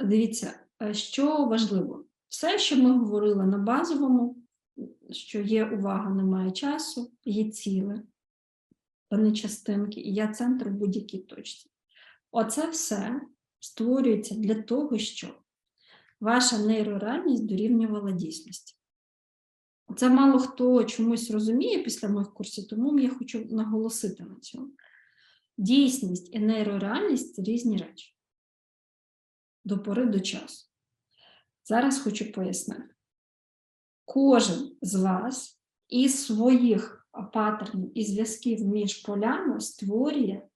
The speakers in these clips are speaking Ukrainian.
Дивіться, е, що важливо, все, що ми говорили на базовому, що є увага, немає часу, є ціле, не частинки, і я центр в будь-якій точці. Оце все створюється для того, щоб ваша нейрореальність дорівнювала дійсності. Це мало хто чомусь розуміє після моїх курсів, тому я хочу наголосити на цьому. Дійсність і нейрореальність це різні речі. До пори до часу. Зараз хочу пояснити. Кожен з вас із своїх паттернів і зв'язків між полями створює е,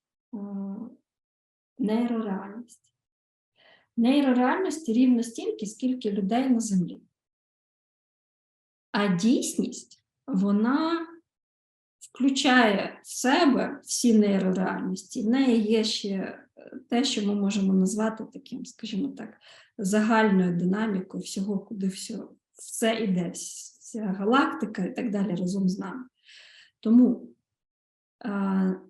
нейрореальність. Рівно стільки, скільки людей на землі. А дійсність, вона включає в себе всі нейрореальності. В неї є ще те, що ми можемо назвати таким, скажімо так, загальною динамікою всього, куди все, все йде, вся галактика і так далі разом з нами. Тому е,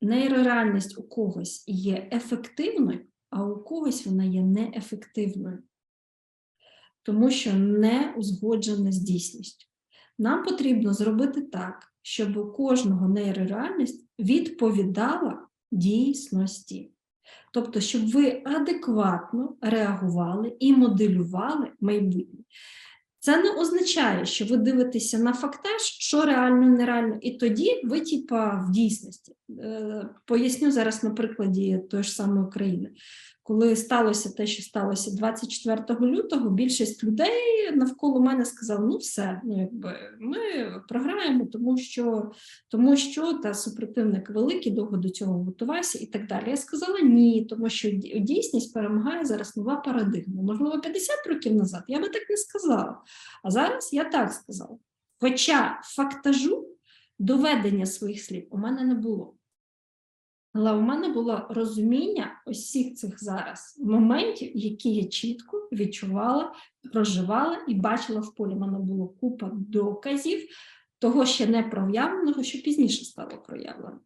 нейрореальність у когось є ефективною, а у когось вона є неефективною тому що не узгоджена з дійсністю. Нам потрібно зробити так, щоб у кожного нейрореальність відповідала дійсності. Тобто, щоб ви адекватно реагували і моделювали майбутнє. Це не означає, що ви дивитеся на фактаж, що реально, нереально, і тоді ви, типа, в дійсності. Е, Поясню зараз на прикладі тої ж самої України. Коли сталося те, що сталося 24 лютого, більшість людей навколо мене сказали: ну все, ну якби ми програємо, тому що тому що та супротивник великий, довго до цього готувався і так далі. Я сказала ні, тому що дійсність перемагає зараз нова парадигма. Можливо, 50 років назад я би так не сказала. А зараз я так сказала. Хоча фактажу доведення своїх слів у мене не було. Але у мене було розуміння усіх цих зараз моментів, які я чітко відчувала, проживала і бачила в полі. У мене було купа доказів того ще не проявленого, що пізніше стало проявлено.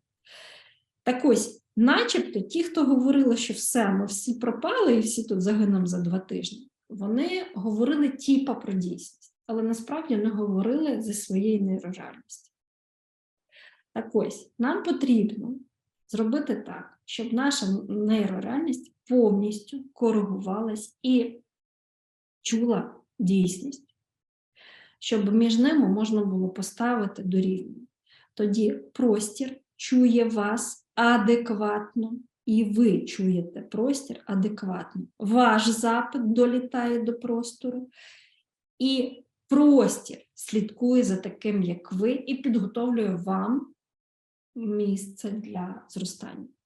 Так ось, начебто, ті, хто говорили, що все, ми всі пропали і всі тут загинемо за два тижні, вони говорили тіпа про дійсність, але насправді не говорили зі своєї нейрореальності. Так ось, нам потрібно зробити так, щоб наша нейрореальність повністю коригувалась і чула дійсність, щоб між ними можна було поставити дорівнює. Тоді простір чує вас адекватно, і ви чуєте простір адекватно. Ваш запит долітає до простору, і простір слідкує за таким, як ви, і підготовлює вам місце для зростання.